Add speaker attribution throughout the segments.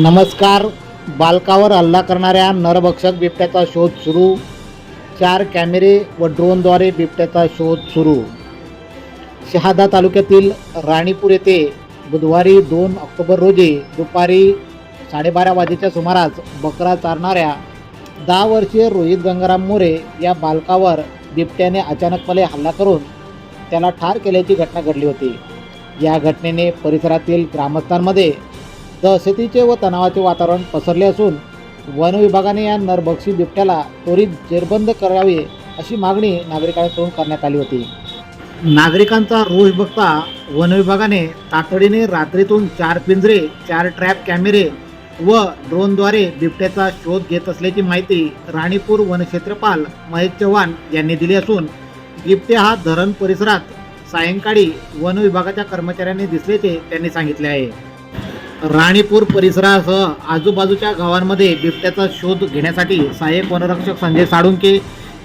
Speaker 1: नमस्कार. बालकावर हल्ला करणाऱ्या नरभक्षक बिबट्याचा शोध सुरू. चार कॅमेरे व ड्रोनद्वारे बिबट्याचा शोध सुरू. शहादा तालुक्यातील राणीपूर येथे बुधवारी दोन ऑक्टोबर रोजी दुपारी साडेबारा वाजेच्या सुमारास बकरा चारणाऱ्या दहा वर्षीय रोहित गंगाराम मोरे या बालकावर बिबट्याने अचानकपणे हल्ला करून त्याला ठार केल्याची घटना घडली होती. या घटनेने परिसरातील ग्रामस्थांमध्ये दहशतीचे व तणावाचे वातावरण पसरले असून वन विभागाने या नरभक्षी बिबट्याला त्वरित जेरबंद करावे अशी मागणी नागरिकांकडून करण्यात आली होती. नागरिकांचा रोष बघता वन विभागाने तातडीने रात्रीतून चार पिंजरे चार ट्रॅप कॅमेरे व ड्रोनद्वारे बिबट्याचा शोध घेत असल्याची माहिती राणीपूर वनक्षेत्रपाल महेश चव्हाण यांनी दिली असून बिबट्या हा धरण परिसरात सायंकाळी वन विभागाच्या कर्मचाऱ्यांनी दिसल्याचे त्यांनी सांगितले आहे. राणीपूर परिसरासह आजूबाजूच्या गावांमध्ये बिबट्याचा शोध घेण्यासाठी सहाय्यक वनरक्षक संजय साळुंके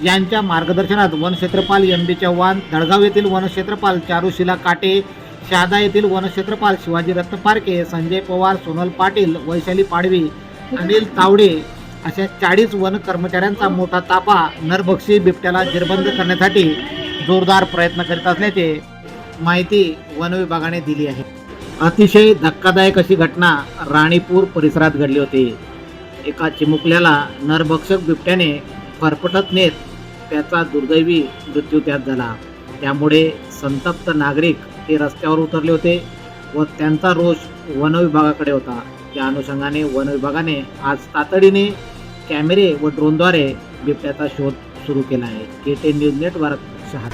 Speaker 1: यांच्या मार्गदर्शनात वनक्षेत्रपाल एम बी चव्हाण दळगाव येथील वनक्षेत्रपाल चारुशिला काटे शहादा येथील वनक्षेत्रपाल शिवाजी रत्न पारके संजय पवार सोनल पाटील वैशाली पाडवी अनिल तावडे अशा चाळीस वन कर्मचाऱ्यांचा मोठा ताफा नरभक्षी बिबट्याला जिरबंद करण्यासाठी जोरदार प्रयत्न करीत असल्याचे माहिती वन विभागाने दिली आहे. अतिशय धक्कादायक अशी घटना राणीपूर परिसरात घडली होती. एका चिमुकल्याला नरभक्षक बिबट्याने फरफटत नेत त्याचा दुर्दैवी मृत्यू त्यात झाला. त्यामुळे संतप्त नागरिक हे रस्त्यावर उतरले होते व त्यांचा रोष वनविभागाकडे होता. त्या अनुषंगाने वनविभागाने आज तातडीने कॅमेरे व ड्रोनद्वारे बिबट्याचा शोध सुरू केला आहे. के टे न्यूज नेटवर्क शहा